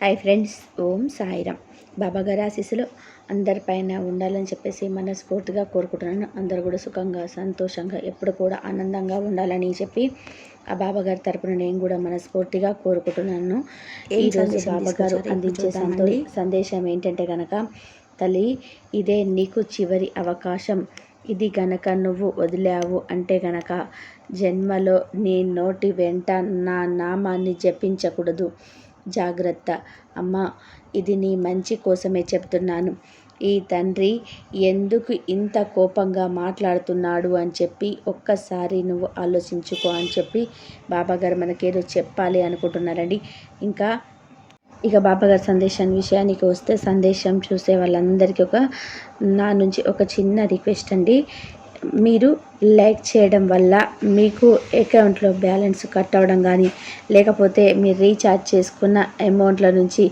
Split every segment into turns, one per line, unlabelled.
Hi friends ఓం సాయిరామ్. బాబాగారి ఆశీస్సులు అందరిపైన ఉండాలని చెప్పేసి మనస్ఫూర్తిగా కోరుకుంటున్నాను. అందరూ కూడా సుఖంగా సంతోషంగా ఎప్పుడు కూడా ఆనందంగా ఉండాలని చెప్పి ఆ బాబాగారి తరపున నేను కూడా మనస్ఫూర్తిగా కోరుకుంటున్నాను. ఈరోజు బాబాగారు అందించే సంతో సందేశం ఏంటంటే కనుక తల్లి ఇదే నీకు చివరి అవకాశం. ఇది గనక నువ్వు వదిలావు అంటే గనక జన్మలో నీ నోటి వెంట నా నామాన్ని జపించకూడదు. జాగ్రత్త. అమ్మా ఇది నీ మంచి కోసమే చెప్తున్నాను. ఈ తండ్రి ఎందుకు ఇంత కోపంగా మాట్లాడుతున్నాడు అని చెప్పి ఒక్కసారి నువ్వు ఆలోచించుకో అని చెప్పి బాబాగారు మనకేదో చెప్పాలి అనుకుంటున్నారండి. ఇంకా ఇక బాబాగారి సందేశం విషయానికి వస్తే సందేశం చూసే వాళ్ళందరికీ ఒక నా నుంచి ఒక చిన్న రిక్వెస్ట్ అండి. మీరు లైక్ చేయడం వల్ల మీకు అకౌంట్లో బ్యాలెన్స్ కట్ అవడం కానీ లేకపోతే మీరు రీఛార్జ్ చేసుకున్న అమౌంట్ల నుంచి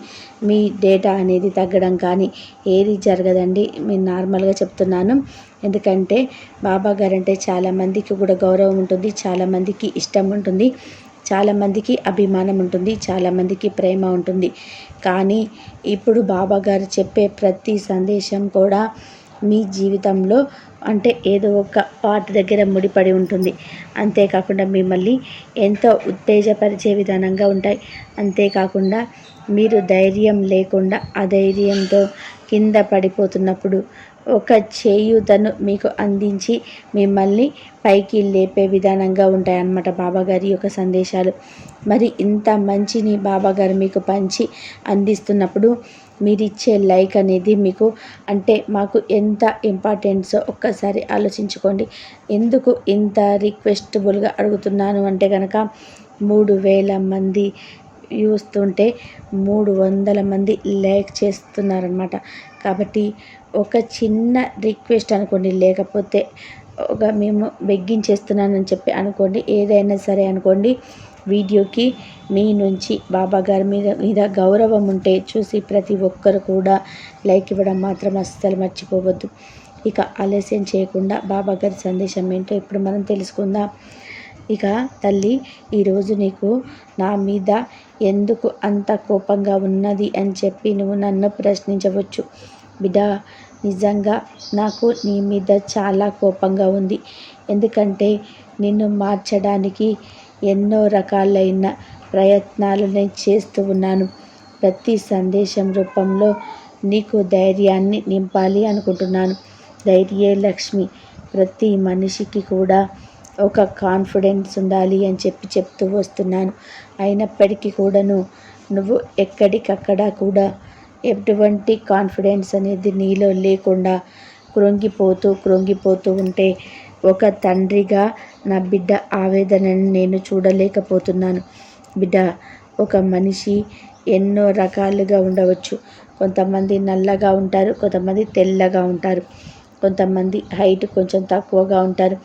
మీ డేటా అనేది తగ్గడం కానీ ఏది జరగదండి. నేను నార్మల్గా చెప్తున్నాను. ఎందుకంటే బాబా గారంటే చాలామందికి కూడా గౌరవం ఉంటుంది చాలామందికి ఇష్టం ఉంటుంది చాలామందికి అభిమానం ఉంటుంది చాలామందికి ప్రేమ ఉంటుంది. కానీ ఇప్పుడు బాబా గారు చెప్పే ప్రతి సందేశం కూడా మీ జీవితంలో అంటే ఏదో ఒక పార్ట్ దగ్గర ముడిపడి ఉంటుంది. అంతేకాకుండా మిమ్మల్ని ఎంతో ఉత్తేజపరిచే విధానంగా ఉంటాయి. అంతేకాకుండా మీరు ధైర్యం లేకుండా అధైర్యంతో కింద పడిపోతున్నప్పుడు ఒక చేయూతను మీకు అందించి మిమ్మల్ని పైకి లేపే విధానంగా ఉంటాయన్నమాట బాబాగారి యొక్క సందేశాలు. మరి ఇంత మంచిని బాబాగారు మీకు పంచి అందిస్తున్నప్పుడు మీరిచ్చే లైక్ అనేది మీకు అంటే మాకు ఎంత ఇంపార్టెన్సో ఒక్కసారి ఆలోచించుకోండి. ఎందుకు ఇంత రిక్వెస్టబుల్గా అడుగుతున్నాను అంటే కనుక మూడు వేల మంది చూస్తుంటే మూడు వందల మంది లైక్ చేస్తున్నారనమాట కాబట్టి ఒక చిన్న రిక్వెస్ట్ అనుకోండి లేకపోతే ఒక మేము బెగ్గించేస్తున్నానని చెప్పి అనుకోండి ఏదైనా సరే అనుకోండి వీడియోకి మీ నుంచి బాబా గారి మీద మీద గౌరవం ఉంటే చూసి ప్రతి ఒక్కరు కూడా లైక్ ఇవ్వడం మాత్రం అస్సలు మర్చిపోవద్దు. ఇక ఆలస్యం చేయకుండా బాబా గారి సందేశం ఏంటో ఇప్పుడు మనం తెలుసుకుందాం. ఇక తల్లి ఈరోజు నీకు నా మీద ఎందుకు అంత కోపంగా ఉన్నది అని చెప్పి నువ్వు నన్ను ప్రశ్నించవచ్చు. బిడా నిజంగా నాకు నీ మీద చాలా కోపంగా ఉంది. ఎందుకంటే నిన్ను మార్చడానికి ఎన్నో రకాలైన ప్రయత్నాలు నేను చేస్తూ ఉన్నాను. ప్రతి సందేశం రూపంలో నీకు ధైర్యాన్ని నింపాలి అనుకుంటున్నాను. ధైర్యే లక్ష్మి. ప్రతి మనిషికి కూడా ఒక కాన్ఫిడెన్స్ ఉండాలి అని చెప్పి చెప్తూ వస్తున్నాను. అయినప్పటికీ కూడాను నువ్వు ఎక్కడికక్కడ కూడా ఎటువంటి కాన్ఫిడెన్స్ అనేది నీలో లేకుండా కృంగిపోతూ కృంగిపోతూ ఉంటే ఒక తండ్రిగా నా బిడ్డ ఆవేదనని నేను చూడలేకపోతున్నాను. బిడ్డ ఒక మనిషి ఎన్నో రకాలుగా ఉండవచ్చు. కొంతమంది నల్లగా ఉంటారు కొంతమంది తెల్లగా ఉంటారు. కొంతమంది హైట్ కొంచెం తక్కువగా ఉంటారు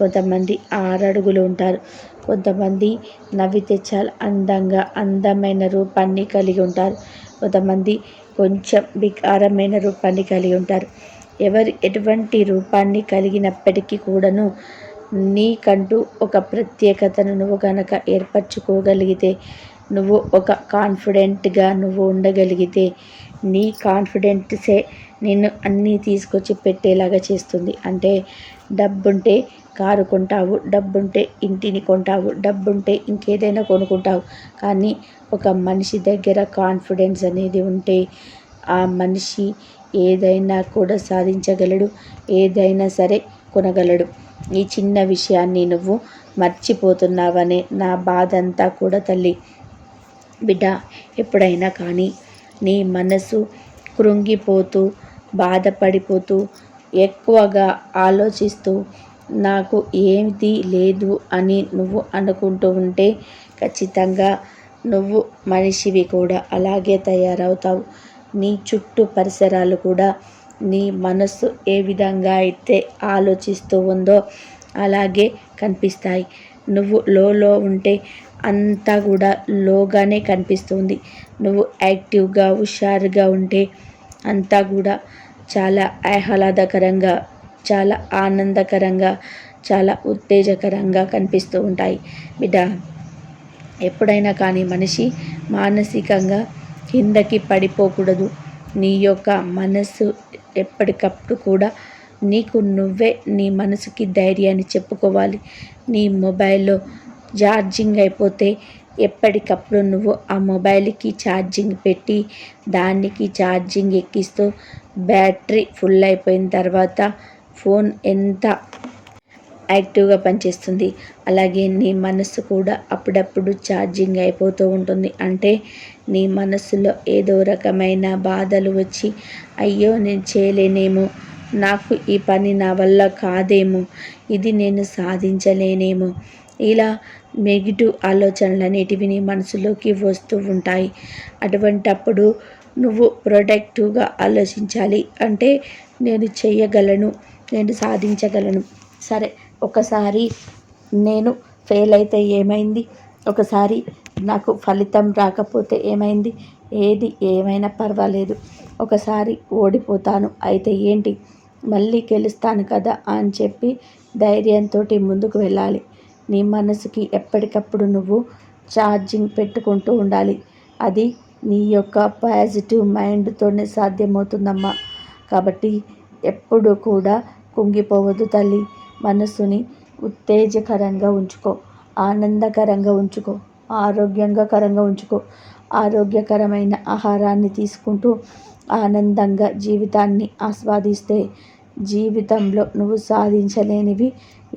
కొంతమంది ఆరడుగులు ఉంటారు. కొంతమంది నవ్వితే చాలా అందంగా అందమైన రూపాన్ని కలిగి ఉంటారు. కొంతమంది కొంచెం వికారమైన రూపాన్ని కలిగి ఉంటారు. ఎవరు ఎటువంటి రూపాన్ని కలిగినప్పటికీ కూడాను నీకంటూ ఒక ప్రత్యేకతను నువ్వు కనుక ఏర్పరచుకోగలిగితే నువ్వు ఒక కాన్ఫిడెంట్గా నువ్వు ఉండగలిగితే నీ కాన్ఫిడెంట్సే నిన్ను అన్నీ తీసుకొచ్చి పెట్టేలాగా చేస్తుంది. అంటే డబ్బుంటే కారు కొంటావు డబ్బుంటే ఇంటిని కొంటావు డబ్బుంటే ఇంకేదైనా కొనుక్కుంటావు. కానీ ఒక మనిషి దగ్గర కాన్ఫిడెన్స్ అనేది ఉంటే ఆ మనిషి ఏదైనా కూడా సాధించగలడు ఏదైనా సరే కొనగలడు. ఈ చిన్న విషయాన్ని నువ్వు మర్చిపోతున్నావనే నా బాధ అంతా కూడా తల్లి. బిడ్డ ఎప్పుడైనా కానీ నీ మనసు కృంగిపోతూ బాధపడిపోతూ ఎక్కువగా ఆలోచిస్తూ నాకు ఏమిటి లేదు అని నువ్వు అనుకుంటూ ఉంటే ఖచ్చితంగా నువ్వు మనిషివి కూడా. అలాగే తయారవుతావు. నీ చుట్టూ పరిసరాలు కూడా నీ మనస్సు ఏ విధంగా అయితే ఆలోచిస్తూ ఉందో అలాగే కనిపిస్తాయి. నువ్వు లోలో ఉంటే అంతా కూడా లోగానే కనిపిస్తుంది. నువ్వు యాక్టివ్గా హుషారుగా ఉంటే అంతా కూడా చాలా ఆహ్లాదకరంగా చాలా ఆనందకరంగా చాలా ఉత్తేజకరంగా కనిపిస్తూ ఉంటాయి. బిడ్డ ఎప్పుడైనా కానీ మనిషి మానసికంగా కిందకి పడిపోకూడదు. నీ యొక్క మనసు ఎప్పటికప్పుడు కూడా నీకు నువ్వే నీ మనసుకి ధైర్యాన్ని చెప్పుకోవాలి. నీ మొబైల్లో ఛార్జింగ్ అయిపోతే ఎప్పటికప్పుడు నువ్వు ఆ మొబైల్కి ఛార్జింగ్ పెట్టి దానికి ఛార్జింగ్ ఎక్కిస్తూ బ్యాటరీ ఫుల్ అయిపోయిన తర్వాత ఫోన్ ఎంత యాక్టివ్గా పనిచేస్తుంది. అలాగే నీ మనసు కూడా అప్పుడప్పుడు ఛార్జింగ్ అయిపోతూ ఉంటుంది. అంటే నీ మనసులో ఏదో రకమైన బాధలు వచ్చి అయ్యో నేను చేయలేనేమో నాకు ఈ పని నా వల్ల కాదేమో ఇది నేను సాధించలేనేమో ఇలా నెగిటివ్ ఆలోచనలు అనేటివి నీ మనసులోకి వస్తూ ఉంటాయి. అటువంటప్పుడు నువ్వు ప్రొడక్టివ్గా ఆలోచించాలి. అంటే నేను చేయగలను నేను సాధించగలను. సరే ఒకసారి నేను ఫెయిల్ అయితే ఏమైంది? ఒకసారి నాకు ఫలితం రాకపోతే ఏమైంది? ఏది ఏమైనా పర్వాలేదు. ఒకసారి ఓడిపోతాను. అయితే ఏంటి? మళ్ళీ గెలుస్తాను కదా అని చెప్పి ధైర్యంతో ముందుకు వెళ్ళాలి. నీ మనసుకి ఎప్పటికప్పుడు నువ్వు ఛార్జింగ్ పెట్టుకుంటూ ఉండాలి. అది నీ యొక్క పాజిటివ్ మైండ్తోనే సాధ్యమవుతుందమ్మా. కాబట్టి ఎప్పుడు కూడా కుంగిపోవద్దు తల్లి. మనసుని ఉత్తేజకరంగా ఉంచుకో. ఆనందకరంగా ఉంచుకో. ఆరోగ్యంగా ఉంచుకో. ఆరోగ్యకరమైన ఆహారాన్ని తీసుకుంటూ ఆనందంగా జీవితాన్ని ఆస్వాదిస్తే జీవితంలో నువ్వు సాధించలేనివి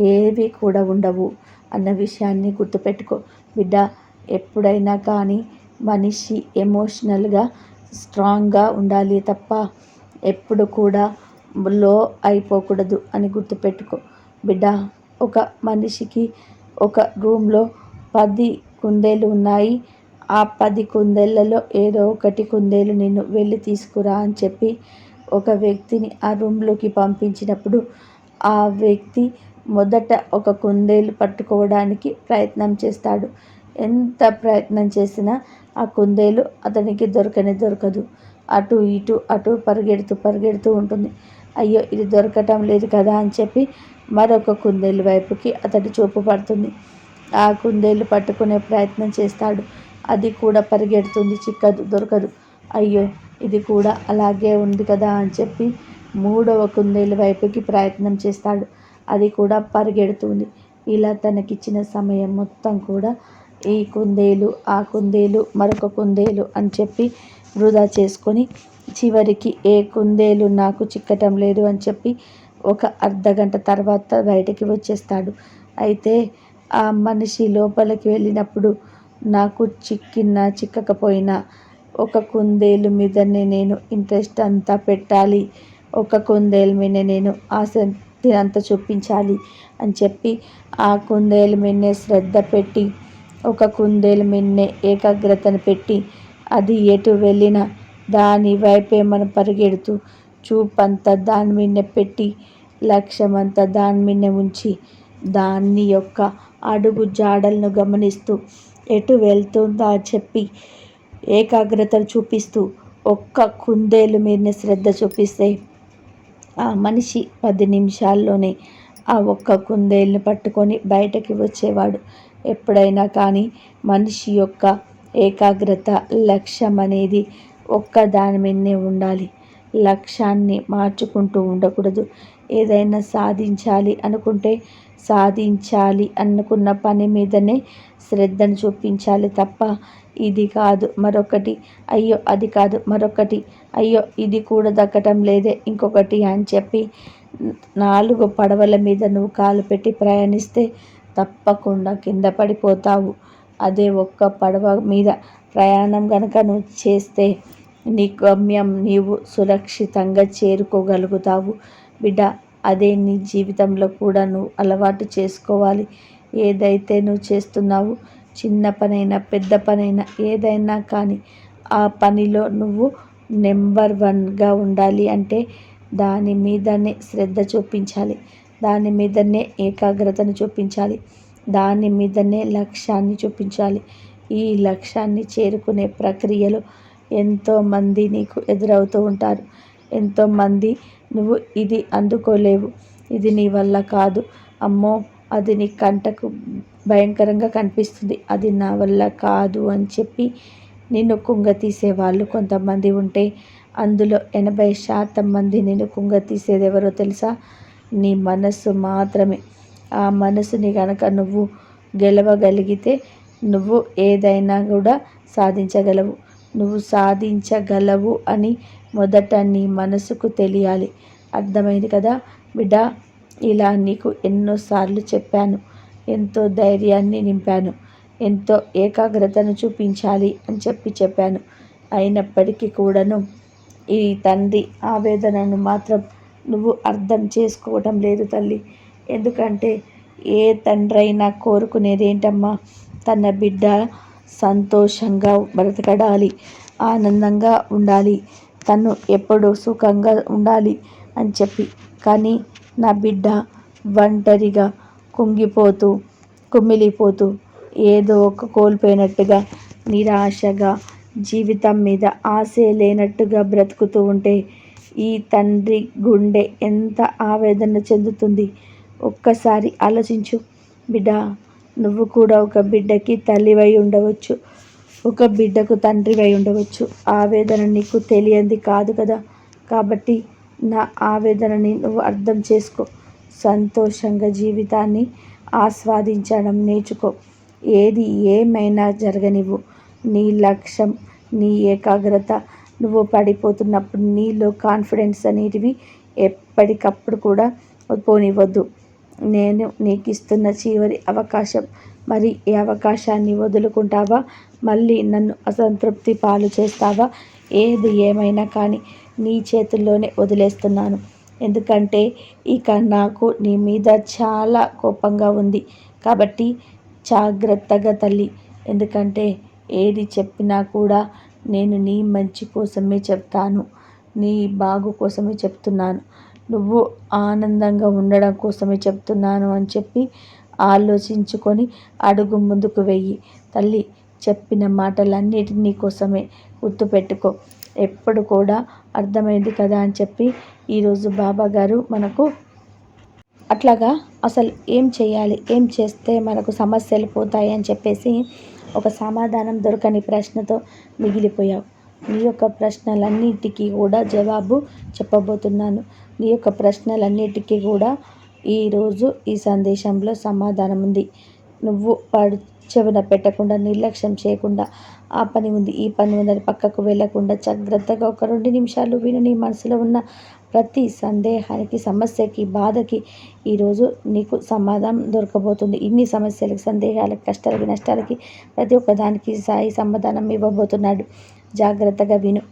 ఏవి కూడా ఉండవు అన్న విషయాన్ని గుర్తుపెట్టుకో. బిడ్డ ఎప్పుడైనా కానీ మనిషి ఎమోషనల్గా స్ట్రాంగ్గా ఉండాలి తప్ప ఎప్పుడు కూడా లో అయిపోకూడదు అని గుర్తుపెట్టుకో. బిడ్డ ఒక మనిషికి ఒక రూమ్లో పది కుందేలు ఉన్నాయి. ఆ పది కుందేళ్ళలో ఏదో ఒకటి కుందేలు నిన్ను వెళ్ళి తీసుకురా అని చెప్పి ఒక వ్యక్తిని ఆ రూమ్లోకి పంపించినప్పుడు ఆ వ్యక్తి మొదట ఒక కుందేలు పట్టుకోవడానికి ప్రయత్నం చేస్తాడు. ఎంత ప్రయత్నం చేసినా ఆ కుందేలు అతనికి దొరకనే దొరకదు. అటు ఇటు అటు పరిగెడుతూ పరిగెడుతూ ఉంటుంది. అయ్యో ఇది దొరకటం లేదు కదా అని చెప్పి మరొక కుందేలు వైపుకి అతడి చూపు పడుతుంది. ఆ కుందేలు పట్టుకునే ప్రయత్నం చేస్తాడు. అది కూడా పరిగెడుతుంది. చిక్కదు దొరకదు. అయ్యో ఇది కూడా అలాగే ఉంది కదా అని చెప్పి మూడవ కుందేలు వైపుకి ప్రయత్నం చేస్తాడు. అది కూడా పరిగెడుతుంది. ఇలా తనకిచ్చిన సమయం మొత్తం కూడా ఈ కుందేలు ఆ కుందేలు మరొక కుందేలు అని చెప్పి వృధా చేసుకొని చివరికి ఏ కుందేలు నాకు చిక్కటం లేదు అని చెప్పి ఒక అర్ధగంట తర్వాత బయటికి వచ్చేస్తాడు. అయితే ఆ మనిషి లోపలికి వెళ్ళినప్పుడు నాకు చిక్కిన చిక్కకపోయినా ఒక కుందేలు మీదనే నేను ఇంట్రెస్ట్ అంతా పెట్టాలి. ఒక కుందేలు మీద నేను ఆసక్తి అంతా చూపించాలి అని చెప్పి ఆ కుందేలు మీదనే శ్రద్ధ పెట్టి ఒక కుందేలు మీదనే ఏకాగ్రతను పెట్టి అది ఎటు వెళ్ళినా దాని వైపే మనం పరిగెడుతూ చూపంతా దాని మీద పెట్టి లక్ష్యమంతా దాని మీద ఉంచి దాన్ని యొక్క అడుగు జాడలను గమనిస్తూ ఎటు వెళ్తుందా చెప్పి ఏకాగ్రతను చూపిస్తూ ఒక్క కుందేలు మీద శ్రద్ధ చూపిస్తే ఆ మనిషి పది నిమిషాల్లోనే ఆ ఒక్క కుందేలుని పట్టుకొని బయటకి వచ్చేవాడు. ఎప్పుడైనా కానీ మనిషి యొక్క ఏకాగ్రత లక్ష్యం అనేది ఒక్క దాని మీదనే ఉండాలి. లక్ష్యాన్ని మార్చుకుంటూ ఉండకూడదు. ఏదైనా సాధించాలి అనుకుంటే సాధించాలి అనుకున్న పని మీదనే శ్రద్ధను చూపించాలి తప్ప ఇది కాదు మరొకటి. అయ్యో అది కాదు మరొకటి. అయ్యో ఇది కూడా దక్కటం లేదే. ఇంకొకటి అని చెప్పి నాలుగు పడవల మీద నువ్వు కాలు పెట్టి ప్రయాణిస్తే తప్పకుండా కింద పడిపోతావు. అదే ఒక్క పడవ మీద ప్రయాణం కనుక నువ్వు చేస్తే నీ గమ్యం నీవు సురక్షితంగా చేరుకోగలుగుతావు. బిడ్డ అదే నీ జీవితంలో కూడా నువ్వు అలవాటు చేసుకోవాలి. ఏదైతే నువ్వు చేస్తున్నావు చిన్న పనైనా పెద్ద పనైనా ఏదైనా కానీ ఆ పనిలో నువ్వు నెంబర్ వన్గా ఉండాలి అంటే దాని మీదనే శ్రద్ధ చూపించాలి. దాని మీదనే ఏకాగ్రతను చూపించాలి. దాని మీదనే లక్ష్యాన్ని చూపించాలి. ఈ లక్ష్యాన్ని చేరుకునే ప్రక్రియలో ఎంతోమంది నీకు ఎదురవుతూ ఉంటారు. ఎంతోమంది నువ్వు ఇది అందుకోలేవు. ఇది నీ వల్ల కాదు. అమ్మో అది నీ కంటకు భయంకరంగా కనిపిస్తుంది. అది నా వల్ల కాదు అని చెప్పి నిన్ను కుంగ వాళ్ళు కొంతమంది ఉంటే అందులో ఎనభై శాతం మంది నిన్ను కుంగతీసేది ఎవరో తెలుసా? నీ మనస్సు మాత్రమే. ఆ మనసుని కనుక నువ్వు గెలవగలిగితే నువ్వు ఏదైనా కూడా సాధించగలవు. నువ్వు సాధించగలవు అని మొదట నీ మనసుకు తెలియాలి. అర్థమైంది కదా? బిడ్డ ఇలా నీకు ఎన్నోసార్లు చెప్పాను. ఎంతో ధైర్యాన్ని నింపాను. ఎంతో ఏకాగ్రతను చూపించాలి అని చెప్పి చెప్పాను. అయినప్పటికీ కూడాను ఈ తండ్రి ఆవేదనను మాత్రం నువ్వు అర్థం చేసుకోవటం లేదు తల్లి. ఎందుకంటే ఏ తండ్రి అయినా కోరుకునేది ఏంటమ్మా తన బిడ్డ సంతోషంగా బ్రతకడాలి ఆనందంగా ఉండాలి. తను ఎప్పుడు సుఖంగా ఉండాలి అని చెప్పి. కానీ నా బిడ్డ ఒంటరిగా కుంగిపోతూ కుమిలిపోతూ ఏదో ఒక కోల్పోయినట్టుగా నిరాశగా జీవితం మీద ఆశే లేనట్టుగా బ్రతుకుతూ ఉంటే ఈ తండ్రి గుండె ఎంత ఆవేదన చెందుతుంది? ఒక్కసారి ఆలోచించు బిడ్డ. నువ్వు కూడా ఒక బిడ్డకి తల్లివై ఉండవచ్చు. ఒక బిడ్డకు తండ్రివై ఉండవచ్చు. ఆవేదన నీకు తెలియంది కాదు కదా? కాబట్టి నా ఆవేదనని నువ్వు అర్థం చేసుకో. సంతోషంగా జీవితాన్ని ఆస్వాదించడం నేర్చుకో. ఏది ఏమైనా జరగనివ్వు. నీ లక్ష్యం నీ ఏకాగ్రత నువ్వు పడిపోతున్నప్పుడు నీలో కాన్ఫిడెన్స్ అనేటివి ఎప్పటికప్పుడు కూడా పోనివ్వద్దు. నేను నీకు ఇస్తున్న చివరి అవకాశం. మరి ఈ అవకాశాన్ని వదులుకుంటావా? మళ్ళీ నన్ను అసంతృప్తి పాలు చేస్తావా? ఏది ఏమైనా కానీ నీ చేతుల్లోనే వదిలేస్తున్నాను. ఎందుకంటే ఇక నాకు నీ మీద చాలా కోపంగా ఉంది. కాబట్టి జాగ్రత్తగా తల్లి. ఎందుకంటే ఏది చెప్పినా కూడా నేను నీ మంచి కోసమే చెప్తాను. నీ బాగు కోసమే చెప్తున్నాను. నువ్వు ఆనందంగా ఉండడం కోసమే చెప్తున్నాను అని చెప్పి ఆలోచించుకొని అడుగు ముందుకు వెయ్యి. తల్లి చెప్పిన మాటలన్నిటినీ కోసమే. గుర్తుపెట్టుకో ఎప్పుడు కూడా అర్థమైంది కదా అని చెప్పి ఈరోజు బాబా గారు మనకు అట్లాగా అసలు ఏం చేయాలి? ఏం చేస్తే మనకు సమస్యలు పోతాయి అని చెప్పేసి ఒక సమాధానం దొరకని ప్రశ్నతో మిగిలిపోయావు. నీ యొక్క ప్రశ్నలన్నిటికీ కూడా జవాబు చెప్పబోతున్నాను. నీ యొక్క ప్రశ్నలన్నిటికీ కూడా ఈరోజు ఈ సందేశంలో సమాధానం ఉంది. నువ్వు పడు చెవిన పెట్టకుండా నిర్లక్ష్యం చేయకుండా ఆ పని ఉంది. ఈ పని ఉందని పక్కకు వెళ్ళకుండా జాగ్రత్తగా ఒక రెండు నిమిషాలు విని. నీ మనసులో ఉన్న ప్రతి సందేహానికి సమస్యకి బాధకి ఈరోజు నీకు సమాధానం దొరకబోతుంది. ఇన్ని సమస్యలకి సందేహాలకి కష్టాలకి నష్టాలకి ప్రతి ఒక్కదానికి సాయి సమాధానం ఇవ్వబోతున్నాడు. జాగ్రత్తగా విను.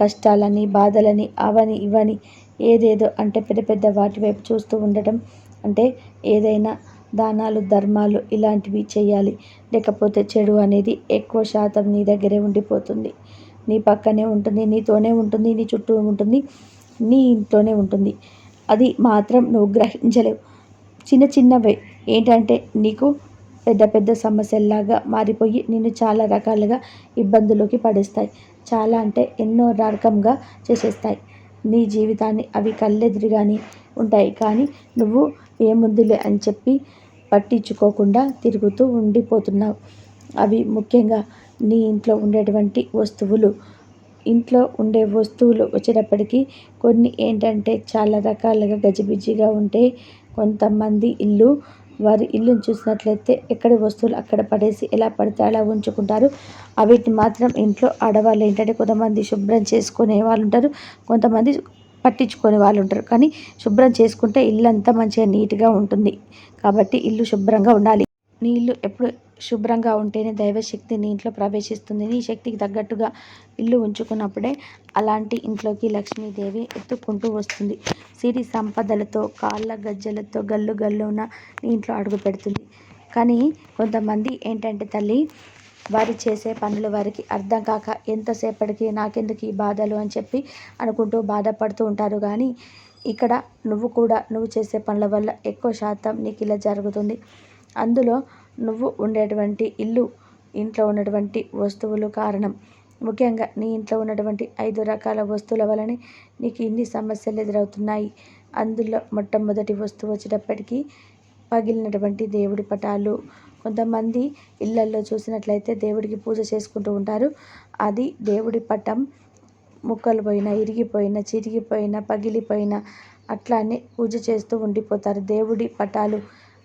కష్టాలని బాధలని అవని ఇవని ఏదేదో అంటే పెద్ద పెద్ద వాటి వైపు చూస్తూ ఉండటం అంటే ఏదైనా దానాలు ధర్మాలు ఇలాంటివి చేయాలి. లేకపోతే చెడు అనేది ఎక్కువ శాతం నీ దగ్గరే ఉండిపోతుంది. నీ పక్కనే ఉంటుంది నీతోనే ఉంటుంది నీ చుట్టూ ఉంటుంది నీ ఇంట్లోనే ఉంటుంది. అది మాత్రం నువ్వు గ్రహించలేవు. చిన్న చిన్నవే. ఏంటంటే నీకు పెద్ద పెద్ద సమస్యల్లాగా మారిపోయి నిన్ను చాలా రకాలుగా ఇబ్బందులోకి పడేస్తాయి. చాలా అంటే ఎన్నో రకంగా చేసేస్తాయి. నీ జీవితాన్ని అవి కళ్ళెదురుగానే ఉంటాయి. కానీ నువ్వు ఏముందిలే అని చెప్పి పట్టించుకోకుండా తిరుగుతూ ఉండిపోతున్నావు. అవి ముఖ్యంగా నీ ఇంట్లో ఉండేటువంటి వస్తువులు. ఇంట్లో ఉండే వస్తువులు వచ్చేటప్పటికీ కొన్ని ఏంటంటే చాలా రకాలుగా గజిబిజిగా ఉంటే కొంతమంది ఇల్లు వారి ఇల్లుని చూసినట్లయితే ఎక్కడి వస్తువులు అక్కడ పడేసి ఎలా పడితే అలా ఉంచుకుంటారు. అవిటిని మాత్రం ఇంట్లో ఆడవాళ్ళు ఏంటంటే కొంతమంది శుభ్రం చేసుకునే వాళ్ళు ఉంటారు కొంతమంది పట్టించుకునే వాళ్ళు ఉంటారు. కానీ శుభ్రం చేసుకుంటే ఇల్లు అంతా మంచిగా నీట్గా ఉంటుంది. కాబట్టి ఇల్లు శుభ్రంగా ఉండాలి. నీళ్ళు ఎప్పుడు శుభ్రంగా ఉంటేనే దైవశక్తి నీ ఇంట్లో ప్రవేశిస్తుంది. నీ శక్తికి తగ్గట్టుగా ఇల్లు ఉంచుకున్నప్పుడే అలాంటి ఇంట్లోకి లక్ష్మీదేవి ఎత్తుకుంటూ వస్తుంది. సిరి సంపదలతో కాళ్ళ గజ్జలతో గల్లు గల్లున నీ ఇంట్లో అడుగు పెడుతుంది. కానీ కొంతమంది ఏంటంటే తల్లి వారి చేసే పనులు వారికి అర్థం కాక ఎంతసేపటికి నాకెందుకు ఈ బాధలు అని చెప్పి అనుకుంటూ బాధపడుతూ ఉంటారు. కానీ ఇక్కడ నువ్వు కూడా నువ్వు చేసే పనుల వల్ల ఎక్కువ శాతం నీకు ఇలా జరుగుతుంది. అందులో నువ్వు ఉండేటువంటి ఇల్లు ఇంట్లో ఉన్నటువంటి వస్తువులు కారణం. ముఖ్యంగా నీ ఇంట్లో ఉన్నటువంటి ఐదు రకాల వస్తువుల వలనే నీకు ఇన్ని సమస్యలు ఎదురవుతున్నాయి. అందులో మొట్టమొదటి వస్తువు వచ్చేటప్పటికీ పగిలినటువంటి దేవుడి పటాలు. కొంతమంది ఇళ్ళల్లో చూసినట్లయితే దేవుడికి పూజ చేసుకుంటూ ఉంటారు. అది దేవుడి పటం ముక్కలు పోయిన ఇరిగిపోయిన చిరిగిపోయిన పగిలిపోయిన అట్లానే పూజ చేస్తూ ఉండిపోతారు దేవుడి పటాలు.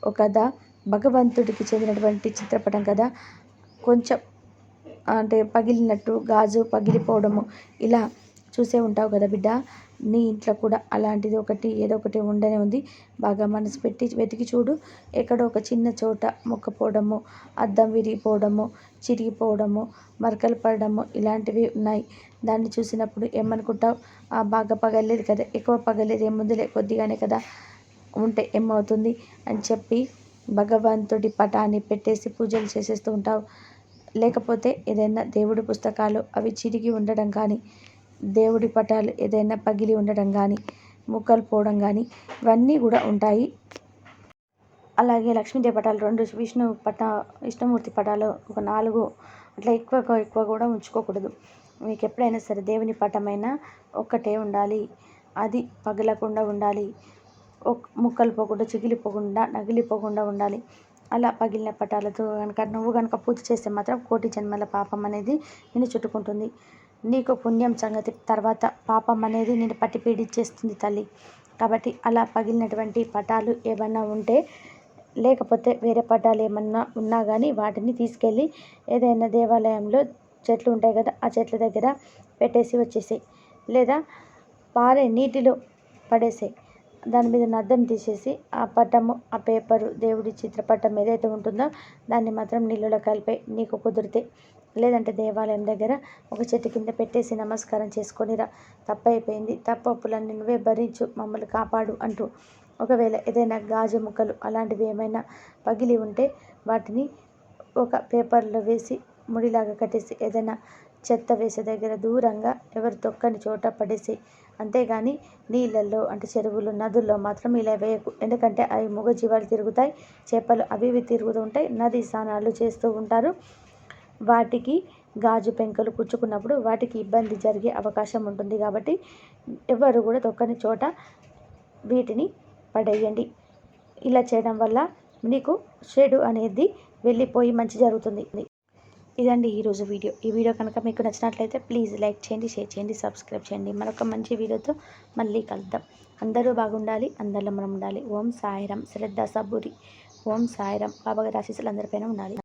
ఒకదా భగవంతుడికి చెందినటువంటి చిత్రపటం కదా? కొంచెం అంటే పగిలినట్టు గాజు పగిలిపోవడము ఇలా చూసే ఉంటావు కదా బిడ్డ? నీ ఇంట్లో కూడా అలాంటిది ఒకటి ఏదో ఒకటి ఉండనే ఉంది. బాగా మనసు పెట్టి వెతికి చూడు. ఎక్కడో ఒక చిన్న చోట మొక్కపోవడము అద్దం విరిగిపోవడము చిరిగిపోవడము మరకలు పడడము ఇలాంటివి ఉన్నాయి. దాన్ని చూసినప్పుడు ఏమనుకుంటావు? బాగా పగలేదు కదా? ఎక్కువ పగలేదు ఏముందిలే కొద్దిగానే కదా ఉంటే ఏమవుతుంది అని చెప్పి భగవంతుడి పటాన్ని పెట్టేసి పూజలు చేసేస్తూ ఉంటావు. లేకపోతే ఏదైనా దేవుడి పుస్తకాలు అవి చిరిగి ఉండడం కానీ దేవుడి పటాలు ఏదైనా పగిలి ఉండడం కానీ ముక్కలు పోవడం కానీ ఇవన్నీ కూడా ఉంటాయి. అలాగే లక్ష్మీదేవి పటాలు రెండు విష్ణు పట విష్ణుమూర్తి పటాలు ఒక నాలుగు అట్లా ఎక్కువ ఎక్కువ కూడా ఉంచుకోకూడదు. మీకు ఎప్పుడైనా సరే దేవుని పటమైనా ఒక్కటే ఉండాలి. అది పగలకుండా ఉండాలి. ముక్కలు పోకుండా చిగిలిపోకుండా నగిలిపోకుండా ఉండాలి. అలా పగిలిన పటాలతో కనుక నువ్వు కనుక పూజ చేస్తే మాత్రం కోటి జన్మల పాపం అనేది నేను చుట్టుకుంటుంది. నీకు పుణ్యం సంగతి తర్వాత పాపం అనేది నేను పట్టి పీడించేస్తుంది తల్లి. కాబట్టి అలా పగిలినటువంటి పటాలు ఏమన్నా ఉంటే లేకపోతే వేరే పటాలు ఏమన్నా ఉన్నా కానీ వాటిని తీసుకెళ్ళి ఏదైనా దేవాలయంలో చెట్లు ఉంటాయి కదా ఆ చెట్ల దగ్గర పెట్టేసి వచ్చేసాయి. లేదా పారే నీటిలో పడేసాయి. దాని మీద అద్దం తీసేసి ఆ పటము ఆ పేపరు దేవుడి చిత్రపటం ఏదైతే ఉంటుందో దాన్ని మాత్రం నీళ్ళలో కలిపే నీకు కుదిరితే లేదంటే దేవాలయం దగ్గర ఒక చెట్టు కింద పెట్టేసి నమస్కారం చేసుకొనిరా తప్పైపోయింది. తప్పప్పులన్నీ నువ్వే భరించు మమ్మల్ని కాపాడు అంటూ. ఒకవేళ ఏదైనా గాజు ముక్కలు అలాంటివి ఏమైనా పగిలి ఉంటే వాటిని ఒక పేపర్లో వేసి ముడిలాగా కట్టేసి ఏదైనా చెత్త వేసే దగ్గర దూరంగా ఎవరు తొక్కని చోట పడేసి అంతేగాని నీళ్ళల్లో అంటే చెరువులు నదుల్లో మాత్రం ఇలా వేయకు. ఎందుకంటే అవి మూగజీవాలు తిరుగుతాయి చేపలు అవి ఇవి తిరుగుతూ ఉంటాయి నది స్నానాలు చేస్తూ ఉంటారు. వాటికి గాజు పెంకలు కుచ్చుకున్నప్పుడు వాటికి ఇబ్బంది జరిగే అవకాశం ఉంటుంది కాబట్టి ఎవరు కూడా తొక్కని చోట వీటిని పడేయండి. ఇలా చేయడం వల్ల నీకు చెడు అనేది వెళ్ళిపోయి మంచి జరుగుతుంది. ఇదండి ఈరోజు వీడియో. ఈ వీడియో కనుక మీకు నచ్చినట్లయితే ప్లీజ్ లైక్ చేయండి షేర్ చేయండి సబ్స్క్రైబ్ చేయండి. మరొక మంచి వీడియోతో మళ్ళీ కలుద్దాం. అందరూ బాగుండాలి అందరిలో మనం ఉండాలి. ఓం సాయిరం శ్రద్ధ సబురి. ఓం సాయిరం బాబాగారి ఆశీస్సులు అందరిపైన ఉండాలి.